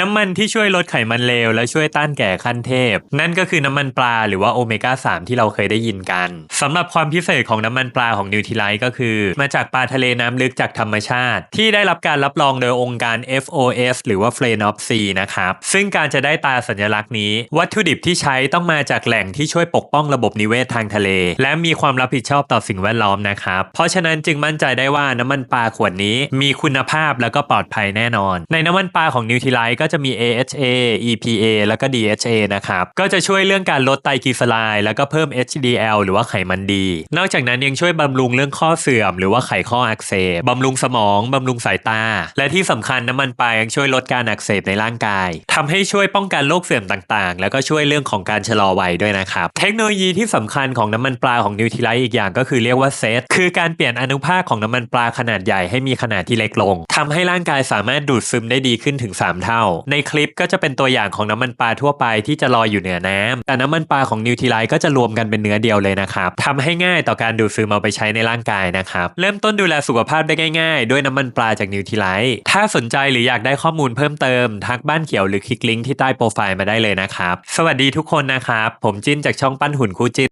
น้ำมันที่ช่วยลดไขมันเลวและช่วยต้านแก่ขั้นเทพ นั่นก็คือน้ำมันปลาหรือว่าโอเมก้า 3 ที่เราเคยได้ยินกันสำหรับความพิเศษของน้ำมันปลาของนิวท i ไลท์ก็คือ มาจากปลาทะเลน้ำลึกจากธรรมชาติ ที่ได้รับการรับรองโดยองค์การ FOS หรือว่า f l a n o p s นะครับ ซึ่งการจะได้ตาสัญลักษณ์นี้ วัตถุดิบที่ใช้ต้องมาจากแหล่งที่ช่วยปกป้องระบบนิเวศทางทะเล และมีความรับผิดชอบต่อสิ่งแวดล้อมนะครับเพราะฉะนั้นจึงมั่นใจได้ว่าน้ำมันปลาขวดนี้ มีคุณภาพแล้วก็ปลอดภัยแน่นอน ในน้ำมันปลาของนิวท i ไลท์ก็จะมี AHA EPA แล้วก็ DHA นะครับ ก็จะช่วยเรื่องการลดไตรกลีเซอไรด์แล้วก็เพิ่ม HDL หรือว่าไขมันดี นอกจากนั้นยังช่วยบำรุงเรื่องข้อเสื่อม หรือว่าไขข้ออักเสบบำรุงสมองบำรุงสายตา และที่สำคัญน้ำมันปลายังช่วยลดการอักเสบในร่างกายทำให้ช่วยป้องกันโรคเสื่อมต่างๆ แล้วก็ช่วยเรื่องของการชะลอวัยด้วยนะครับ เทคโนโลยีที่สำคัญของน้ำมันปลาของนิวท i ไลท์อีกอย่างก็คือเรียกว่าเซตคือการเปลี่ยนอนุภาคของน้ำมันปลาขนาดใหญ่ให้มีขนาดที่เล็กลงทำให้ร่างกายสามารถดูดซึมได้ดีขึ้นถึง 3 เท่าในคลิปก็จะเป็นตัวอย่างของน้ำมันปลาทั่วไปที่จะลอยอยู่เหนือน้ำแต่น้ำมันปลาของนิวท i ไลท์ก็จะรวมกันเป็นเนื้อเดียวเลยนะครับทำให้ง่ายต่อการดูดซึมเอาไปใช้ในร่างกายนะครับเริ่มต้นดูแลสุขภาพได้ง่ายๆ ด้วยน้ำมันปลาจากนิวท i ไลท์ถ้าสนใจหรืออยากได้ข้อมูลเพิ่มเติมทักบ้านเขียวหรือคลิกลิงก์ที่ใต้โปรไฟล์มาได้เลยนะครับสวัสดีทุกคนนะครับผมจิ้นจากช่องปั้นหุ่นคู่จิ้น